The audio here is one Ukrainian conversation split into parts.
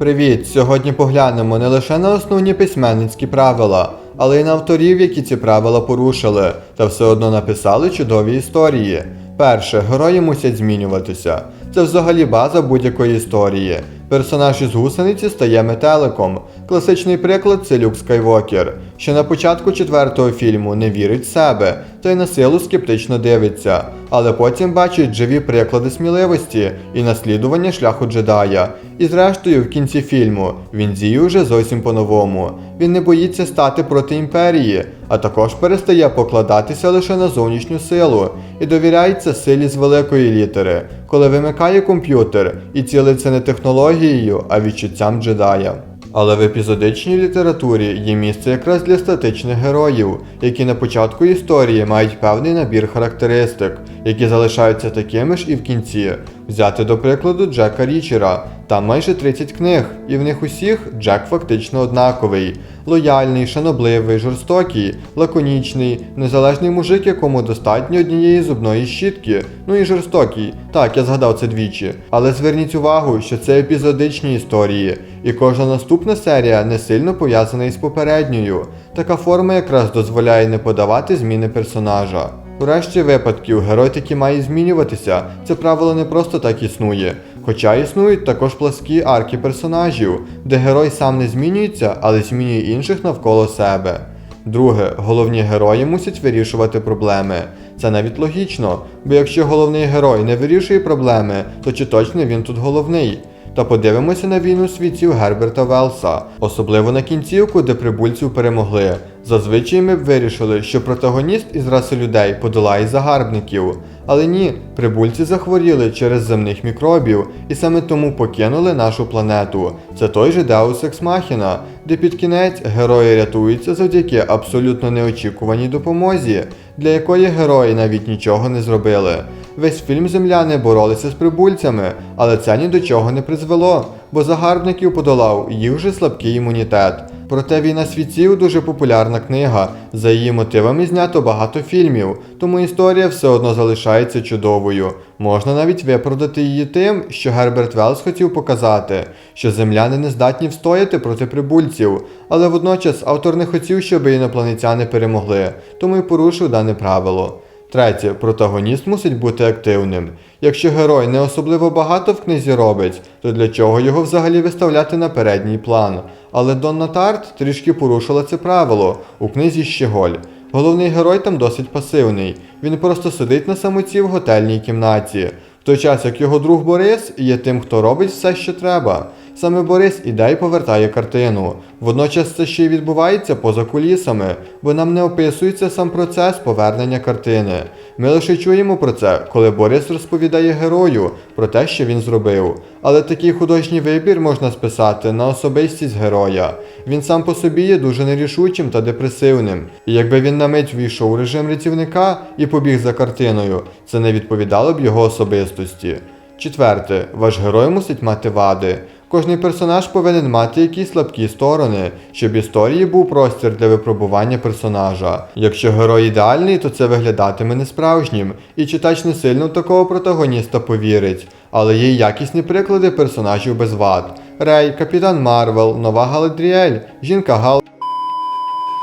Привіт! Сьогодні поглянемо не лише на основні письменницькі правила, але й на авторів, які ці правила порушили, та все одно написали чудові історії. Перше, герої мусять змінюватися. Це взагалі база будь-якої історії. Персонаж із гусениці стає метеликом. Класичний приклад це Люк Скайвокер, що на початку четвертого фільму не вірить в себе, та й на силу скептично дивиться, але потім бачить живі приклади сміливості і наслідування шляху джедая. І зрештою, в кінці фільму він діє уже зовсім по-новому. Він не боїться стати проти імперії, а також перестає покладатися лише на зовнішню силу і довіряється силі з великої літери, коли вимикає комп'ютер і цілиться не технологією, а відчуттям джедая. Але в епізодичній літературі є місце якраз для статичних героїв, які на початку історії мають певний набір характеристик, які залишаються такими ж і в кінці. Взяти до прикладу Джека Річера. Там майже 30 книг, і в них усіх Джек фактично однаковий. Лояльний, шанобливий, жорстокий, лаконічний, незалежний мужик, якому достатньо однієї зубної щітки. Ну і жорстокий. Так, я згадав це двічі. Але зверніть увагу, що це епізодичні історії, і кожна наступна серія не сильно пов'язана із попередньою. Така форма якраз дозволяє не подавати зміни персонажа. У решті випадків герой таки має змінюватися. Це правило не просто так існує. Хоча існують також пласкі арки персонажів, де герой сам не змінюється, але змінює інших навколо себе. Друге, головні герої мусять вирішувати проблеми. Це навіть логічно, бо якщо головний герой не вирішує проблеми, то чи точно він тут головний? Та подивимося на війну світів Герберта Велса, особливо на кінцівку, де прибульців перемогли. Зазвичай ми б вирішили, що протагоніст із раси людей подолає загарбників. Але ні, прибульці захворіли через земних мікробів і саме тому покинули нашу планету. Це той же Deus Ex Machina, де під кінець герої рятуються завдяки абсолютно неочікуваній допомозі, для якої герої навіть нічого не зробили. Весь фільм земляни боролися з прибульцями, але це ні до чого не призвело, бо загарбників подолав їх же слабкий імунітет. Проте війна світів дуже популярна книга. За її мотивами знято багато фільмів, тому історія все одно залишається чудовою. Можна навіть виправдати її тим, що Герберт Велс хотів показати, що земляни не здатні встояти проти прибульців, але водночас автор не хотів, щоб інопланетяни перемогли, тому й порушив дане правило. Третє, протагоніст мусить бути активним. Якщо герой не особливо багато в книзі робить, то для чого його взагалі виставляти на передній план? Але Донна Тарт трішки порушила це правило у книзі Щеголь. Головний герой там досить пасивний. Він просто сидить на самоті в готельній кімнаті. В той час як його друг Борис є тим, хто робить все, що треба. Саме Борис іде і повертає картину. Водночас це ще й відбувається поза кулісами, бо нам не описується сам процес повернення картини. Ми лише чуємо про це, коли Борис розповідає герою про те, що він зробив. Але такий художній вибір можна списати на особистість героя. Він сам по собі є дуже нерішучим та депресивним. І якби він на мить війшов у режим рятівника і побіг за картиною, це не відповідало б його особистості. Четверте, ваш герой мусить мати вади. Кожний персонаж повинен мати якісь слабкі сторони, щоб історії був простір для випробування персонажа. Якщо герой ідеальний, то це виглядатиме несправжнім, і читач не сильно в такого протагоніста повірить. Але є якісні приклади персонажів без вад. Рей, Капітан Марвел, Нова Галадріель, Жінка Гал.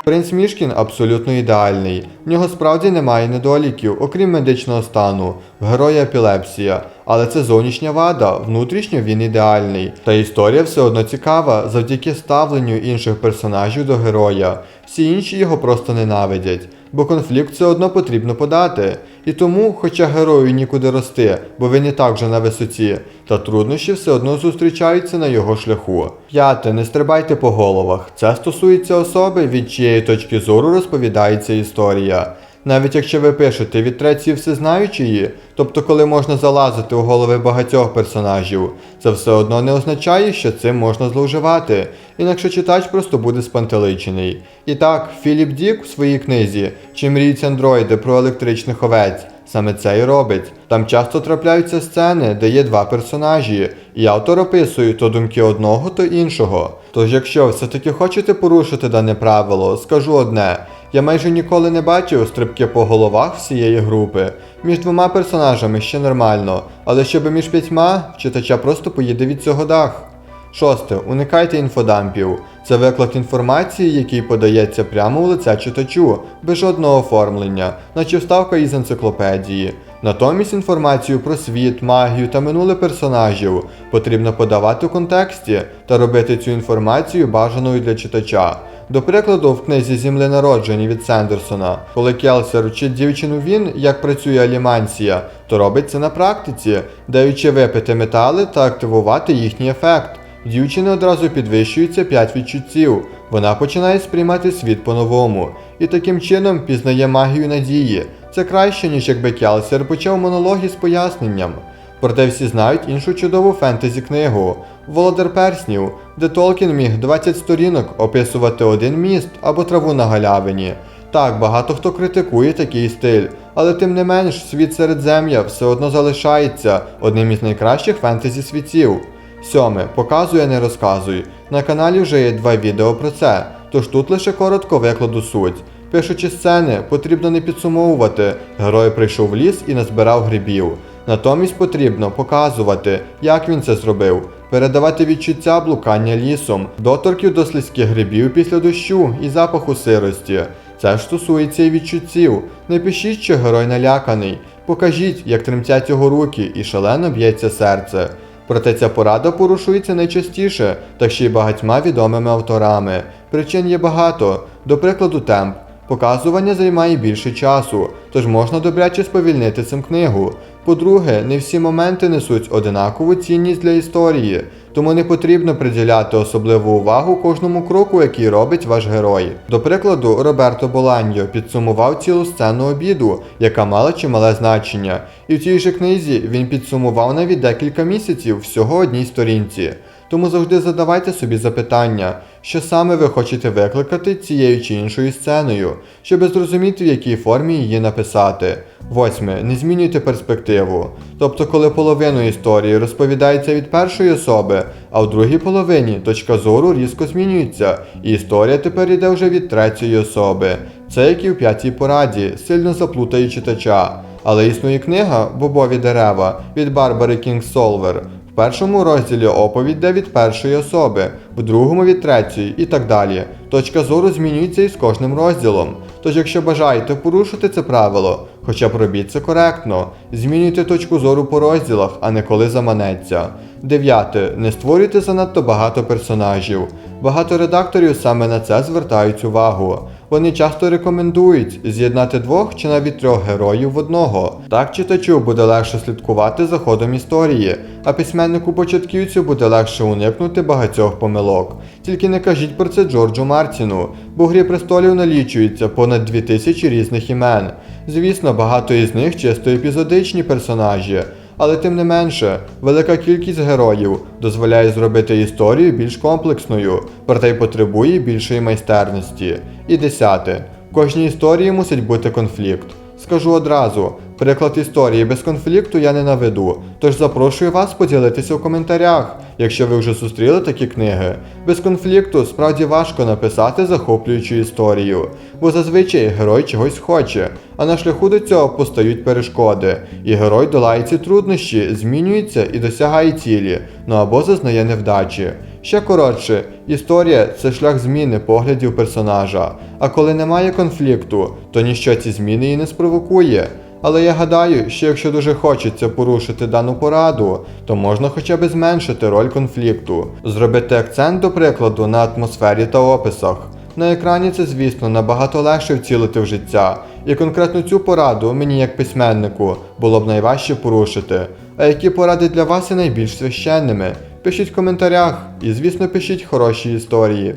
Принц Мішкін абсолютно ідеальний. В нього справді немає недоліків, окрім медичного стану, в героя епілепсія. Але це зовнішня вада, внутрішньо він ідеальний. Та історія все одно цікава завдяки ставленню інших персонажів до героя. Всі інші його просто ненавидять, бо конфлікт все одно потрібно подати. І тому, хоча герою нікуди рости, бо він і так вже на висоті, та труднощі все одно зустрічаються на його шляху. П'яте, не стрибайте по головах. Це стосується особи, від чиєї точки зору розповідається історія. Навіть якщо ви пишете від третьої всезнаючої, тобто коли можна залазити у голови багатьох персонажів, це все одно не означає, що цим можна зловживати, інакше читач просто буде спантеличений. І так, Філіп Дік у своїй книзі Чи мріють андроїди про електричних овець саме це і робить. Там часто трапляються сцени, де є два персонажі, і автор описує то думки одного, то іншого. Тож, якщо все-таки хочете порушити дане правило, скажу одне. Я майже ніколи не бачив стрибки по головах всієї групи. Між двома персонажами ще нормально, але щоб між п'ятьма, читача просто поїде від цього дах. Шосте. Уникайте інфодампів. Це виклад інформації, який подається прямо у лице читачу, без жодного оформлення, наче вставка із енциклопедії. Натомість інформацію про світ, магію та минуле персонажів потрібно подавати у контексті та робити цю інформацію бажаною для читача. До прикладу, в книзі Земле народжені від Сендерсона, коли Келсер вчить дівчину він, як працює аліманція, то робить це на практиці, даючи випити метали та активувати їхній ефект. В дівчини одразу підвищується 5 відчуттів. Вона починає сприймати світ по-новому і таким чином пізнає магію надії. Це краще, ніж якби Келсер почав монолог із поясненням. Проте всі знають іншу чудову фентезі книгу Володар перснів, де Толкін міг 20 сторінок описувати один міст або траву на галявині. Так, багато хто критикує такий стиль, але тим не менш світ Середзем'я все одно залишається одним із найкращих фентезі світів. Сьоме. Показуй, а не розказуй. На каналі вже є два відео про це, тож тут лише коротко викладу суть. Пишучи сцени, потрібно не підсумовувати, герой прийшов в ліс і назбирав грибів. Натомість потрібно показувати, як він це зробив, передавати відчуття блукання лісом, доторків до слизьких грибів після дощу і запаху сирості. Це ж стосується і відчуттів. Не пишіть, що герой наляканий. Покажіть, як тремтять його руки і шалено б'ється серце. Проте ця порада порушується найчастіше, та ще й багатьма відомими авторами. Причин є багато, до прикладу, темп. Показування займає більше часу, тож можна добряче сповільнити цим книгу. По-друге, не всі моменти несуть одинакову цінність для історії, тому не потрібно приділяти особливу увагу кожному кроку, який робить ваш герой. До прикладу, Роберто Боланьо підсумував цілу сцену обіду, яка мала чимале значення, і в цій же книзі він підсумував навіть декілька місяців всього одній сторінці. Тому завжди задавайте собі запитання, що саме ви хочете викликати цією чи іншою сценою, щоб зрозуміти, в якій формі її написати. Восьме. Не змінюйте перспективу. Тобто, коли половину історії розповідається від першої особи, а в другій половині точка зору різко змінюється, і історія тепер йде вже від третьої особи. Це як і в п'ятій пораді, сильно заплутає читача. Але існує книга Бобові дерева від Барбари Кінгсолвер. Першому розділі оповідь йде від першої особи, в другому від третьої і так далі. Точка зору змінюється із кожним розділом. Тож, якщо бажаєте порушити це правило, хоча б робіть це коректно, змінюйте точку зору по розділах, а не коли заманеться. Дев'яте. Не створюйте занадто багато персонажів. Багато редакторів саме на це звертають увагу. Вони часто рекомендують з'єднати двох чи навіть трьох героїв в одного. Так читачу буде легше слідкувати за ходом історії, а письменнику початківцю буде легше уникнути багатьох помилок. Тільки не кажіть про це Джорджу Мартіну, бо в грі престолів налічується понад 2000 різних імен. Звісно, багато із них чисто епізодичні персонажі. Але тим не менше, велика кількість героїв дозволяє зробити історію більш комплексною, проте й потребує більшої майстерності. І десяте. В кожній історії мусить бути конфлікт. Скажу одразу, приклад історії без конфлікту я не наведу, тож запрошую вас поділитися у коментарях, якщо ви вже зустріли такі книги. Без конфлікту справді важко написати захоплюючу історію, бо зазвичай герой чогось хоче, а на шляху до цього постають перешкоди, і герой долає ці труднощі, змінюється і досягає цілі, ну або зазнає невдачі. Ще коротше, історія це шлях зміни поглядів персонажа. А коли немає конфлікту, то ніщо ці зміни і не спровокує. Але я гадаю, що якщо дуже хочеться порушити дану пораду, то можна хоча б зменшити роль конфлікту, зробити акцент, до прикладу, на атмосфері та описах. На екрані це, звісно, набагато легше вцілити в життя, і конкретно цю пораду мені як письменнику було б найважче порушити. А які поради для вас є найбільш священними? Пишіть в коментарях і, звісно, пишіть хороші історії.